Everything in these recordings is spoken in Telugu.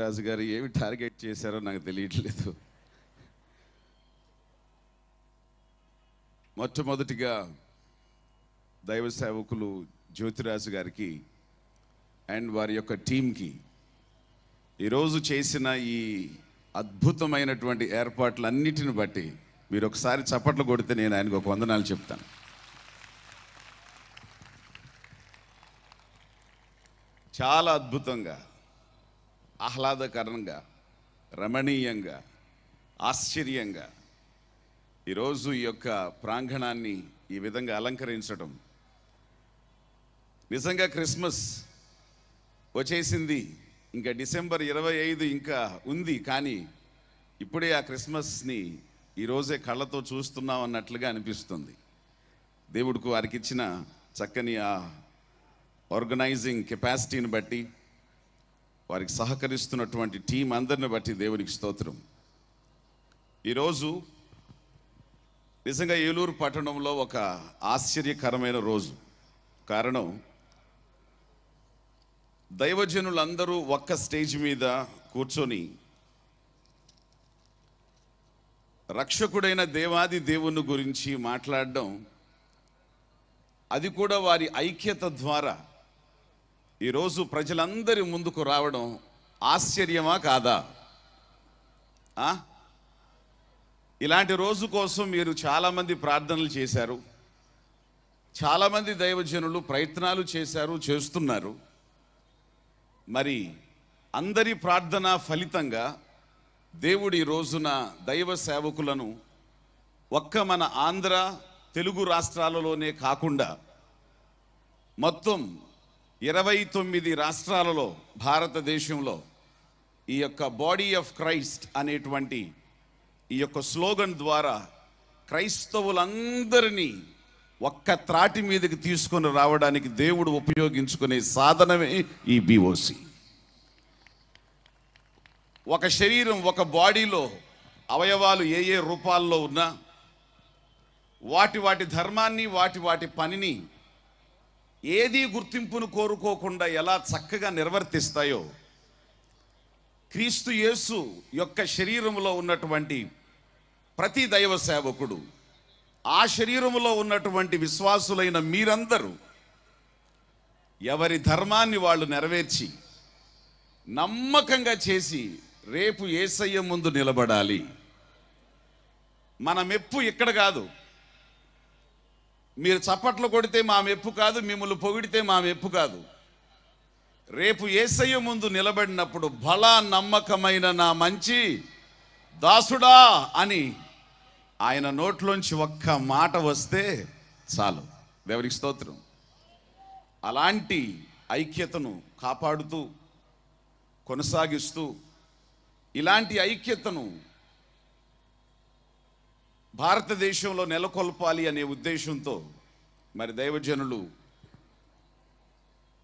రాజు గారు ఏమి టార్గెట్ చేశారో నాకు తెలియట్లేదు. మొట్టమొదటిగా దైవ సేవకులు జ్యోతిరాజు గారికి అండ్ వారి యొక్క టీంకి ఈరోజు చేసిన ఈ అద్భుతమైనటువంటి ఏర్పాట్లన్నిటిని బట్టి మీరు ఒకసారి చప్పట్లు కొడితే నేను ఆయనకు ఒక వందనాలు చెప్తాను. చాలా అద్భుతంగా ఆహ్లాదకరంగా రమణీయంగా ఆశ్చర్యంగా ఈరోజు ఈ యొక్క ప్రాంగణాన్ని ఈ విధంగా అలంకరించడం. నిజంగా క్రిస్మస్ వచ్చేసింది. ఇంకా డిసెంబర్ ఇరవై ఐదు ఇంకా ఉంది. కానీ ఇప్పుడే ఆ క్రిస్మస్ని ఈరోజే కళ్ళతో చూస్తున్నాం అన్నట్లుగా అనిపిస్తుంది. దేవుడికి వారికి ఇచ్చిన చక్కని ఆ ఆర్గనైజింగ్ కెపాసిటీని బట్టి వారికి సహకరిస్తున్నటువంటి టీం అందరిని బట్టి దేవునికి స్తోత్రం. ఈరోజు నిజంగా ఏలూరు పట్టణంలో ఒక ఆశ్చర్యకరమైన రోజు. కారణం దైవజనులందరూ ఒక్క స్టేజ్ మీద కూర్చొని రక్షకుడైన దేవాది దేవుని గురించి మాట్లాడడం అది కూడా వారి ఐక్యత ద్వారా ఈరోజు ప్రజలందరి ముందుకు రావడం ఆశ్చర్యమా కాదా? ఇలాంటి రోజు కోసం మీరు చాలామంది ప్రార్థనలు చేశారు. చాలామంది దైవజనులు ప్రయత్నాలు చేశారు చేస్తున్నారు. మరి అందరి ప్రార్థన ఫలితంగా దేవుడి రోజున దైవ సేవకులను ఒక్క మన ఆంధ్ర తెలుగు రాష్ట్రాలలోనే కాకుండా మొత్తం ఇరవై తొమ్మిది రాష్ట్రాలలో భారతదేశంలో ఈ యొక్క బాడీ ఆఫ్ క్రైస్ట్ అనేటువంటి ఈ యొక్క స్లోగన్ ద్వారా క్రైస్తవులందరినీ ఒక్క త్రాటి మీదకి తీసుకొని రావడానికి దేవుడు ఉపయోగించుకునే సాధనమే ఈ బిఓసి ఒక శరీరం ఒక బాడీలో అవయవాలు ఏ ఏ రూపాల్లో ఉన్నా వాటి వాటి ధర్మాన్ని వాటి వాటి పనిని ఏది గుర్తింపును కోరుకోకుండా ఎలా చక్కగా నిర్వర్తిస్తాయో క్రీస్తు యేసు యొక్క శరీరములో ఉన్నటువంటి ప్రతి దైవ సేవకుడు ఆ శరీరములో ఉన్నటువంటి విశ్వాసులైన మీరందరూ ఎవరి ధర్మాన్ని వాళ్ళు నెరవేర్చి నమ్మకంగా చేసి రేపు ఏసయ్య ముందు నిలబడాలి. మన మెప్పు ఇక్కడ కాదు. మీరు చప్పట్లు కొడితే మా మెప్పు కాదు మిమ్మల్ని పొగిడితే మా మెప్పు కాదు. రేపు ఏసయ్య ముందు నిలబడినప్పుడు బల నమ్మకమైన నా మంచి దాసుడా అని ఆయన నోట్లోంచి ఒక్క మాట వస్తే చాలు. దేవునికి స్తోత్రం. అలాంటి ఐక్యతను కాపాడుతూ కొనసాగిస్తూ ఇలాంటి ఐక్యతను భారతదేశంలో నెలకొల్పాలి అనే ఉద్దేశంతో మరి దైవజనులు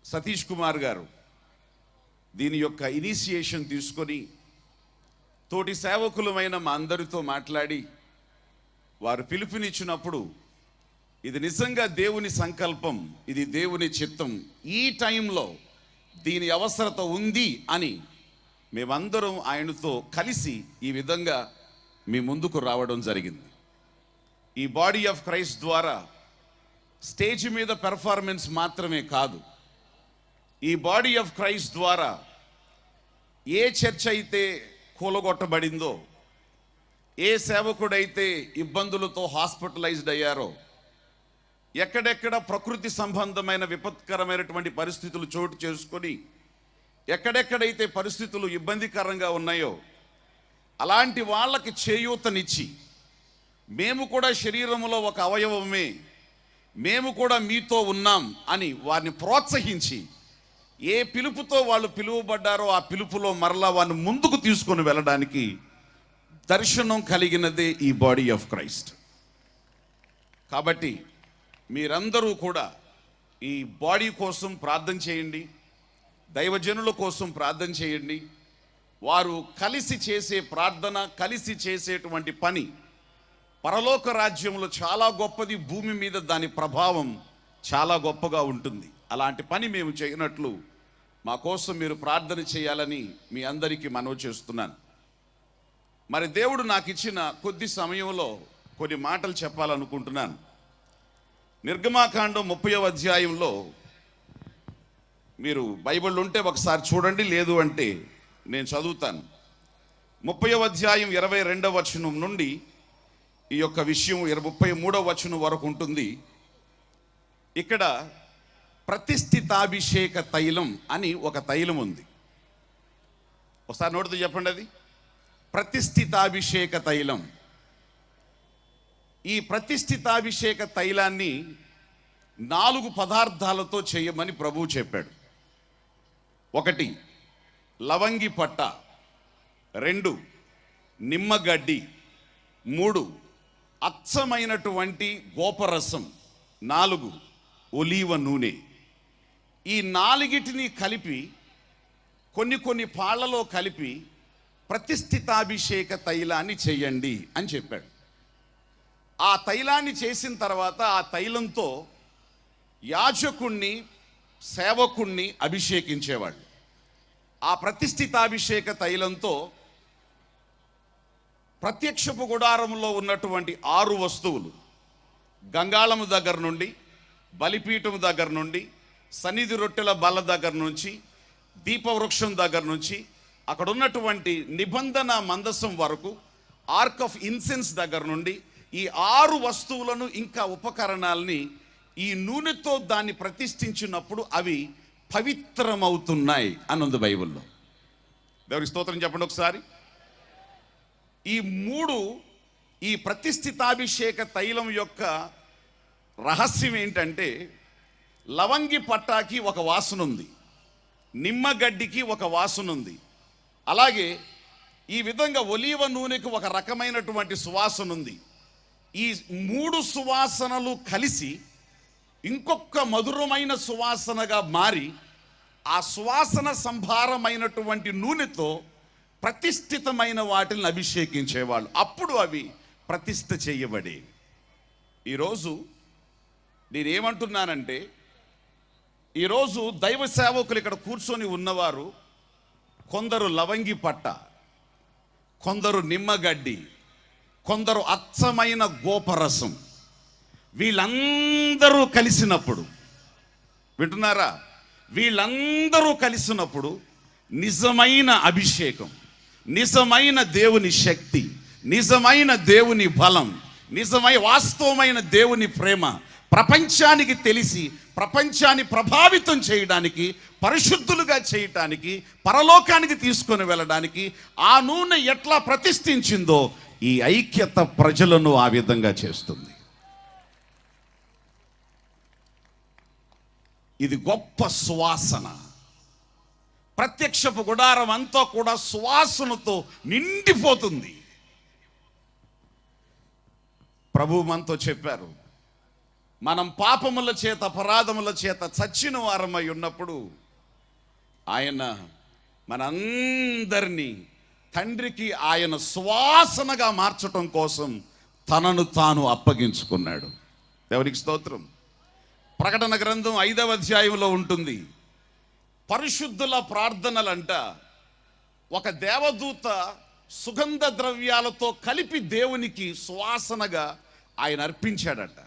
సతీష్ కుమార్ గారు దీని యొక్క ఇనిషియేషన్ తీసుకొని తోటి సేవకులమైన మా అందరితో మాట్లాడి వారు పిలుపునిచ్చినప్పుడు ఇది నిజంగా దేవుని సంకల్పం ఇది దేవుని చిత్తం. ఈ టైంలో దీని అవసరత ఉంది అని మేమందరం ఆయనతో కలిసి ఈ విధంగా మీ ముందుకు రావడం జరిగింది. ఈ బాడీ ఆఫ్ క్రైస్ట్ ద్వారా స్టేజ్ మీద పెర్ఫార్మెన్స్ మాత్రమే కాదు. ఈ బాడీ ఆఫ్ క్రైస్ట్ ద్వారా ఏ చర్చ అయితే కూలగొట్టబడిందో ఏ సేవకుడైతే ఇబ్బందులతో హాస్పిటలైజ్డ్ అయ్యారో ఎక్కడెక్కడ ప్రకృతి సంబంధమైన విపత్కరమైనటువంటి పరిస్థితులు చోటు చేసుకొని ఎక్కడెక్కడైతే పరిస్థితులు ఇబ్బందికరంగా ఉన్నాయో అలాంటి వాళ్ళకి చేయూతనిచ్చి మేము కూడా శరీరంలో ఒక అవయవమే. మేము కూడా మీతో ఉన్నాం అని వారిని ప్రోత్సహించి ఏ పిలుపుతో వాళ్ళు పిలువబడ్డారో ఆ పిలుపులో మరలా వారిని ముందుకు తీసుకొని వెళ్ళడానికి దర్శనం కలిగినదే ఈ బాడీ ఆఫ్ క్రైస్ట్. కాబట్టి మీరందరూ కూడా ఈ బాడీ కోసం ప్రార్థన చేయండి. దైవజనుల కోసం ప్రార్థన చేయండి. వారు కలిసి చేసే ప్రార్థన కలిసి చేసేటువంటి పని పరలోక రాజ్యంలో చాలా గొప్పది భూమి మీద దాని ప్రభావం చాలా గొప్పగా ఉంటుంది. అలాంటి పని మేము చేయనట్లు మా కోసం మీరు ప్రార్థన చేయాలని మీ అందరికీ మనవి చేస్తున్నాను. మరి దేవుడు నాకు ఇచ్చిన కొద్ది సమయంలో కొన్ని మాటలు చెప్పాలనుకుంటున్నాను. నిర్గమాకాండం ముప్పై అధ్యాయంలో మీరు బైబిల్ ఉంటే ఒకసారి చూడండి లేదు అంటే నేను చదువుతాను. ముప్పై అధ్యాయం ఇరవై రెండవ వచనం నుండి ఈ యొక్క విషయం ఇరవై ముప్పై మూడవ వచనం వరకు ఉంటుంది. ఇక్కడ ప్రతిష్ఠితాభిషేక తైలం అని ఒక తైలం ఉంది. ఒకసారి నోటితో చెప్పండి అది. ప్రతిష్ఠితాభిషేక తైలం. ఈ ప్రతిష్ఠితాభిషేక తైలాన్ని నాలుగు పదార్థాలతో చేయమని ప్రభువు చెప్పాడు. ఒకటి లవంగి పట్ట. రెండు నిమ్మగడ్డి మూడు అచ్చమైనటువంటి గోపరసం. నాలుగు ఒలీవ నూనె. ఈ నాలుగిటిని కలిపి కొన్ని కొన్ని పాళ్ళలో కలిపి ప్రతిష్ఠితాభిషేక తైలాన్ని చేయండి అని చెప్పాడు. ఆ తైలాన్ని చేసిన తర్వాత ఆ తైలంతో యాజకుణ్ణి సేవకుణ్ణి అభిషేకించేవాడు. ఆ ప్రతిష్ఠితాభిషేక తైలంతో ప్రత్యక్షపు గుడారంలో ఉన్నటువంటి ఆరు వస్తువులు. గంగాళము దగ్గర నుండి బలిపీఠం దగ్గర నుండి సన్నిధి రొట్టెల బల్ల దగ్గర నుంచి దీపవృక్షం దగ్గర నుంచి అక్కడ ఉన్నటువంటి నిబంధన మందసం వరకు ఆర్క్ ఆఫ్ ఇన్సెన్స్ దగ్గర నుండి ఈ ఆరు వస్తువులను ఇంకా ఉపకరణాలని ఈ నూనెతో దాన్ని ప్రతిష్ఠించినప్పుడు అవి పవిత్రమవుతున్నాయి అని ఉంది బైబిల్లో. దేవునికి స్తోత్రం చెప్పండి ఒకసారి. ఈ మూడు ఈ ప్రతిష్ఠితాభిషేక తైలం యొక్క రహస్యం ఏంటంటే లవంగి పట్టాకి ఒక వాసన ఉంది నిమ్మగడ్డికి ఒక వాసన ఉంది అలాగే ఈ విధంగా ఒలీవ నూనెకి ఒక రకమైనటువంటి సువాసన ఉంది ఈ మూడు సువాసనలు కలిసి ఇంకొక మధురమైన సువాసనగా మారి ఆ సువాసన సంభారమైనటువంటి నూనెతో ప్రతిష్ఠితమైన వాటిని అభిషేకించేవాళ్ళు. అప్పుడు అవి ప్రతిష్ఠ చేయబడి. ఈరోజు నేనేమంటున్నానంటే ఈరోజు దైవ సేవకులు ఇక్కడ కూర్చొని ఉన్నవారు కొందరు లవంగి పట్ట కొందరు నిమ్మగడ్డి కొందరు అచ్చమైన గోపరసం. వీళ్ళందరూ కలిసినప్పుడు వింటున్నారా? వీళ్ళందరూ కలిసినప్పుడు నిజమైన అభిషేకం. నిజమైన దేవుని శక్తి నిజమైన దేవుని బలం నిజమై వాస్తవమైన దేవుని ప్రేమ ప్రపంచానికి తెలిసి ప్రపంచాన్ని ప్రభావితం చేయడానికి పరిశుద్ధులుగా చేయటానికి పరలోకానికి తీసుకొని వెళ్ళడానికి ఆ నూనె ఎట్లా ప్రతిష్ఠించిందో ఈ ఐక్యత ప్రజలను ఆ విధంగా చేస్తుంది. ఇది గొప్ప సువాసన. ప్రత్యక్షపు గుడారం అంతా కూడా సువాసనతో నిండిపోతుంది. ప్రభు మనతో చెప్పారు మనం పాపముల చేత అపరాధముల చేత చచ్చిన వారమై ఉన్నప్పుడు ఆయన మనందరినీ తండ్రికి ఆయన సువాసనగా మార్చటం కోసం తనను తాను అప్పగించుకున్నాడు. ఎవరికి స్తోత్రం. ప్రకటన గ్రంథం ఐదవ అధ్యాయంలో ఉంటుంది. పరిశుద్ధుల ప్రార్థనలంట. ఒక దేవదూత సుగంధ ద్రవ్యాలతో కలిపి దేవునికి సువాసనగా ఆయన అర్పించాడట.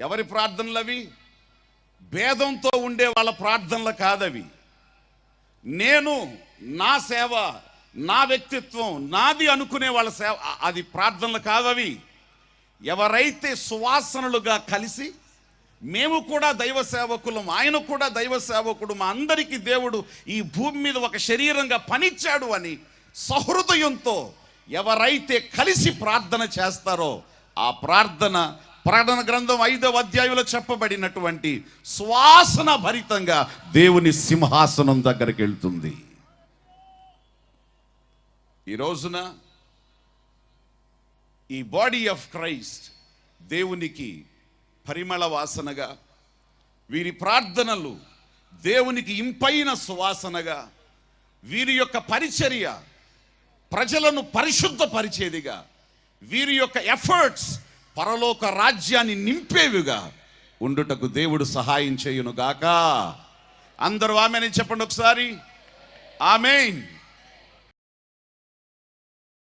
ఎవరి ప్రార్థనలు అవి? భేదంతో ఉండే వాళ్ళ ప్రార్థనలు కాదవి. నేను నా సేవ నా వ్యక్తిత్వం నాది అనుకునే వాళ్ళ సేవ అది ప్రార్థనలు కాదవి. ఎవరైతే సువాసనలుగా కలిసి మేము కూడా దైవ సేవకులం ఆయన కూడా దైవ సేవకుడు. మా అందరికీ దేవుడు ఈ భూమి మీద ఒక శరీరంగా పనిచ్చాడు అని సహృదయంతో ఎవరైతే కలిసి ప్రార్థన చేస్తారో ఆ ప్రార్థన ప్రకటన గ్రంథం ఐదవ అధ్యాయంలో చెప్పబడినటువంటి శ్వాసన భరితంగా దేవుని సింహాసనం దగ్గరికి వెళ్తుంది. ఈ రోజున ఈ బాడీ ఆఫ్ క్రైస్ట్ దేవునికి పరిమళ వాసనగా వీరి ప్రార్థనలు దేవునికి ఇంపైన సువాసనగా వీరి యొక్క పరిచర్య ప్రజలను పరిశుద్ధపరిచేదిగా వీరి యొక్క ఎఫర్ట్స్ పరలోక రాజ్యాన్ని నింపేవిగా ఉండుటకు దేవుడు సహాయం చేయును గాక అందరూ ఆమెని చెప్పండి ఒకసారి. ఆమెన్.